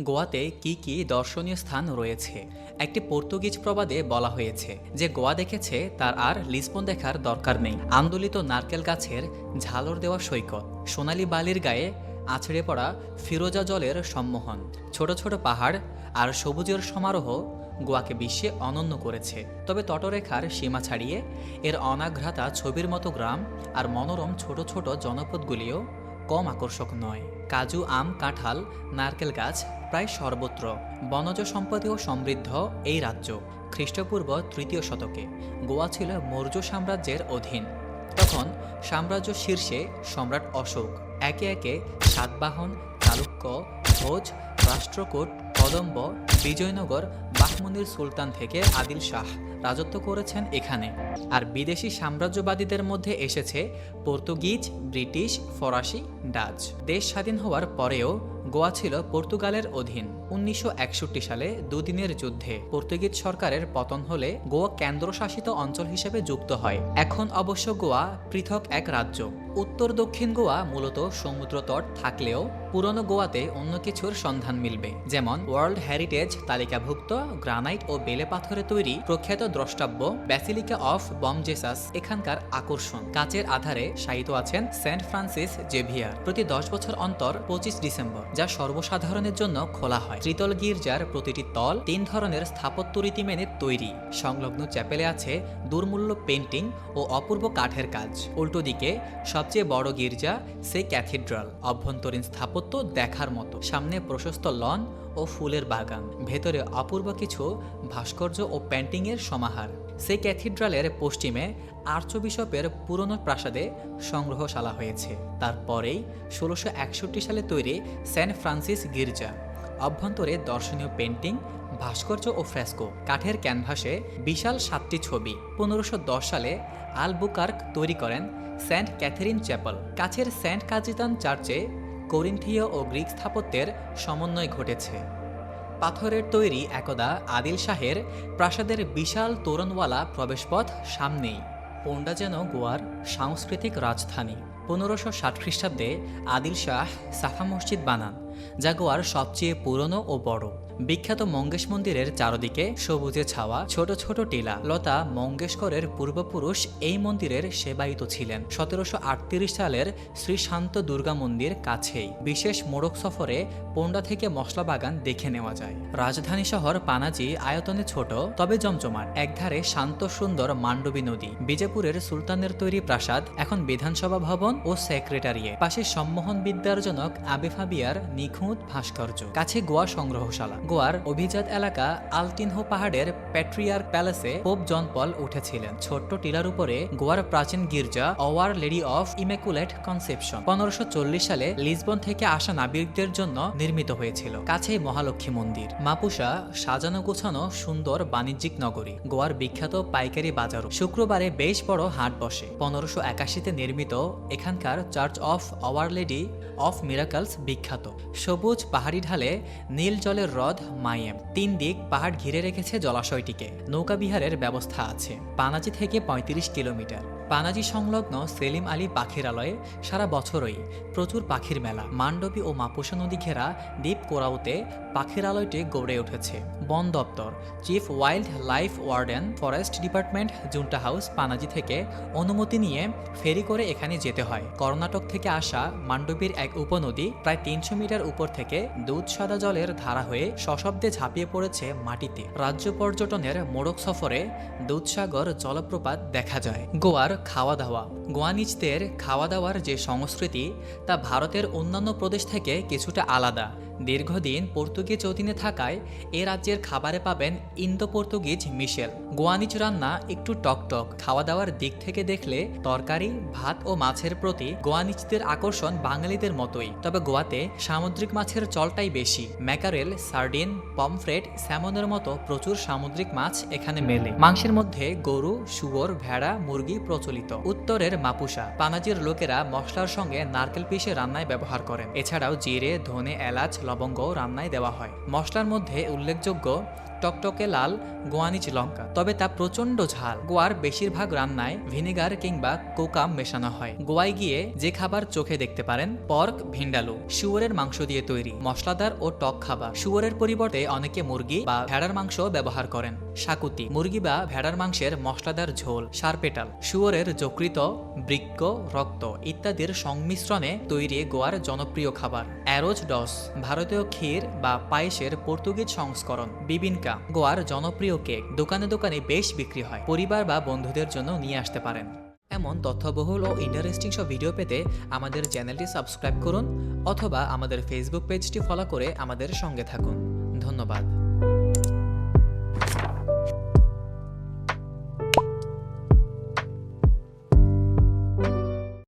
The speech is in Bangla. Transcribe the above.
গোয়াতে কি কি দর্শনীয় স্থান রয়েছে? একটি পর্তুগিজ প্রবাদে বলা হয়েছে যে গোয়া দেখেছে তার আর লিসবন দেখার দরকার নেই। আন্দোলিত নারকেল গাছের ঝালর দেওয়া সৈকত, সোনালি বালির গায়ে আছড়ে পড়া ফিরোজা জলের সম্মোহন, ছোট ছোট পাহাড় আর সবুজের সমারোহ গোয়াকে বিশ্বে অনন্য করেছে। তবে তটরেখার সীমা ছাড়িয়ে এর অনাঘ্রাতা ছবির মতো গ্রাম আর মনোরম ছোট ছোট জনপদগুলিও কম আকর্ষক নয়। কাজু, আম, কাঁঠাল, নারকেল গাছ প্রায় সর্বত্র। বনজ সম্পদেও সমৃদ্ধ এই রাজ্য। খ্রিস্টপূর্ব তৃতীয় শতকে। গোয়া ছিল মৌর্য সাম্রাজ্যের অধীন। তখন সাম্রাজ্য শীর্ষে সম্রাট অশোক। একে একে সাতবাহন চালুক্য ভোজ রাষ্ট্রকূট, কদম্ব, বিজয়নগর বাহমুনির সুলতান থেকে আদিল শাহ রাজত্ব করেছেন এখানে। আর বিদেশি সাম্রাজ্যবাদীদের মধ্যে এসেছে পর্তুগিজ, ব্রিটিশ, ফরাসি, ডাচ। দেশ স্বাধীন হওয়ার পরেও গোয়া ছিল পর্তুগালের অধীন। উনিশশো একষট্টি সালে দুদিনের যুদ্ধে পর্তুগিজ সরকারের পতন হলে গোয়া কেন্দ্রশাসিত অঞ্চল হিসেবে যুক্ত হয়। এখন অবশ্য গোয়া পৃথক এক রাজ্য। উত্তর দক্ষিণ গোয়া মূলত সমুদ্রতট থাকলেও পুরনো গোয়াতে অন্য কিছুর সন্ধান মিলবে, যেমন ওয়ার্ল্ড হেরিটেজ তালিকাভুক্ত গ্রানাইট ও বেলে পাথরে তৈরি প্রখ্যাত দ্রষ্টব্য ব্যাসিলিকা অফ বমজেসাস এখানকার আকর্ষণ। কাচের আধারে শায়িত আছেন সেন্ট ফ্রান্সিস জেভিয়ার। প্রতি দশ বছর অন্তর পঁচিশ ডিসেম্বর, যা সর্বসাধারণের জন্য খোলা হয়। ত্রিতল গির্জার প্রতিটি তল তিন ধরনের স্থাপত্য রীতি মেনে তৈরি। সংলগ্ন চ্যাপেলে আছে দুর্মূল্য পেন্টিং ও অপূর্ব কাঠের কাজ। উল্টো দিকে, সবচেয়ে বড় গির্জা, সে ক্যাথিড্রাল, অভ্যন্তরীণ স্থাপত্য দেখার মতো। সামনে প্রশস্ত লন ও ফুলের বাগান। ভেতরে অপূর্ব কিছু ভাস্কর্য ও পেন্টিংয়ের সমাহার। সেই ক্যাথিড্রালের পশ্চিমে আর্চবিশপের পুরনো প্রাসাদে সংগ্রহশালা হয়েছে। তারপরেই ষোলোশো সালে তৈরি সেন্ট ফ্রান্সিস গির্জা। অভ্যন্তরে দর্শনীয় পেন্টিং, ভাস্কর্য ও ফ্রেস্কো। কাঠের ক্যানভাসে বিশাল সাতটি ছবি। পনেরোশো সালে আলবুকার্ক তৈরি করেন সেন্ট ক্যাথেরিন চ্যাপল। কাছের সেন্ট কাজিতান চার্চে কোরিন্থীয় ও গ্রিক স্থাপত্যের সমন্বয় ঘটেছে। পাথরের তৈরি একদা আদিল শাহের প্রাসাদের বিশাল তোরণওয়ালা প্রবেশপথ সামনেই। পোন্ডা যেন গোয়ার সাংস্কৃতিক রাজধানী। পনেরোশো ষাট খ্রিস্টাব্দে আদিল শাহ সাফা মসজিদ বানান যা গোয়ার সবচেয়ে পুরনো ও বড়। বিখ্যাত মঙ্গেশ মন্দিরের চারদিকে সবুজে ছাওয়া ছোট ছোট টিলা। লতা মঙ্গেশকরের পূর্বপুরুষ এই মন্দিরের সেবায়িত ছিলেন। সতেরোশো আটত্রিশ সালের শ্রী শান্ত দুর্গা মন্দির কাছেই। বিশেষ মোড়ক সফরে পোন্ডা থেকে মশলা বাগান দেখে নেওয়া যায়। রাজধানী শহর পানাজি আয়তনে ছোট, তবে জমজমাট। একধারে শান্ত সুন্দর মান্ডবী নদী। বিজেপুরের সুলতানের তৈরি প্রাসাদ, এখন বিধানসভা ভবন ও সেক্রেটারিয়ে পাশে সম্মোহন বিদ্যার্জনক আবেফাবিয়ার নিখুঁত ভাস্কর্য। কাছে গোয়া সংগ্রহশালা। গোয়ার অভিজাত এলাকা আলটিনহো পাহাড়ের প্যাট্রিয়ার প্যালেসে পোপ জন পল উঠেছিলেন। ছোট্ট টিলার উপরে গোয়ার প্রাচীন গির্জা our lady of immaculate conception পনেরোশো সালে লিসবন থেকে আসা নাবিকদের জন্য নির্মিত হয়েছিল। কাছেই মহালক্ষ্মী মন্দির। মাপুসা সাজানো গোছানো সুন্দর বাণিজ্যিক নগরী। গোয়ার বিখ্যাত পাইকারি বাজারও। শুক্রবারে বেশ বড় হাট বসে। পনেরোশো একাশিতে নির্মিত এখানকার church of our lady of miracles বিখ্যাত। সবুজ পাহাড়ি ঢালে নীল জলের হ্রদ মাইয়েম তিন দিক পাহাড় ঘিরে রেখেছে জলাশয়টিকে। নৌকা বিহারের ব্যবস্থা আছে। পানাজি থেকে ৩৫ কিলোমিটার। পানাজি সংলগ্ন সেলিম আলী পাখিরালয়ে সারা বছরই প্রচুর পাখির মেলা। মান্ডবী ও মাপুসা নদী ঘেরা দ্বীপ কোরাউতে পাখিরালয়টি গড়ে উঠেছে। বন দপ্তর, chief wildlife warden, forest department, junta house, Panaji থেকে অনুমতি নিয়ে ফেরি করে এখানে যেতে হয়। কর্ণাটক থেকে আসা মান্ডবীর এক উপনদী প্রায় তিনশো মিটার উপর থেকে দুধ সাদা জলের ধারা হয়ে সশব্দে ঝাঁপিয়ে পড়েছে মাটিতে। রাজ্য পর্যটনের মোড়ক সফরে দুধসাগর জলপ্রপাত দেখা যায়। গোয়ার খাওয়া দাওয়া গোয়ানিজদের খাওয়া দাওয়ার যে সংস্কৃতি, তা ভারতের অন্যান্য প্রদেশ থেকে কিছুটা আলাদা। দীর্ঘদিন পর্তুগিজ অধীনে থাকায় এ রাজ্যের খাবারে পাবেন ইন্দো পর্তুগিজ মিশেল। গোয়ানিজ রান্না একটু টকটক খাওয়া দাওয়ার দিক থেকে দেখলে তরকারি, ভাত ও মাছের প্রতি গোয়ানিজদের আকর্ষণ বাঙালিদের মতোই। তবে গোয়াতে সামুদ্রিক মাছের চলটাই বেশি। ম্যাকারেল, সার্ডিন, পমফ্রেট, স্যামনের মতো প্রচুর সামুদ্রিক মাছ এখানে মেলে। মাংসের মধ্যে গরু, শুয়োর, ভেড়া, মুরগি প্রচলিত। উত্তরের মাপুসা। পানাজির লোকেরা মশলার সঙ্গে নারকেল পিষে রান্নায় ব্যবহার করেন। এছাড়াও জিরে, ধনে, এলাচ লবঙ্গ রান্নায় দেওয়া হয়। মশলার মধ্যে উল্লেখযোগ্য টকটকে লাল, গোয়ানিচ লঙ্কা। তবে তা প্রচণ্ড ঝাল। গোয়ার বেশিরভাগ রান্নায় ভিনেগার কিংবা কোকাম মেশানো হয়। গোয়ায় গিয়ে যে খাবার চোখে দেখতে পারেন, পর্ক, ভিন্ডালু, শুয়োরের মাংস দিয়ে তৈরি, মশলাদার ও টক খাবার। শুয়োরের পরিবর্তে অনেকে মুরগি বা ভেড়ার মাংস ব্যবহার করেন। শাকুতি, মুরগি বা ভেড়ার মাংসের মশলাদার ঝোল সারপেটাল শুয়োরের যকৃত, বৃক্ক, রক্ত ইত্যাদির সংমিশ্রণে তৈরি গোয়ার জনপ্রিয় খাবার। অ্যারোজ ডস, ভারতীয় ক্ষীর বা পায়েসের পর্তুগিজ সংস্করণ, বিবিনকা, গোয়ার জনপ্রিয় কেক, দোকানে দোকানে বেশ বিক্রি হয়, পরিবার বা বন্ধুদের জন্য নিয়ে আসতে পারেন। এমন তথ্যবহুল ও ইন্টারেস্টিং সব ভিডিও পেতে আমাদের চ্যানেলটি সাবস্ক্রাইব করুন অথবা আমাদের ফেসবুক পেজটি ফলো করে আমাদের সঙ্গে থাকুন। ধন্যবাদ।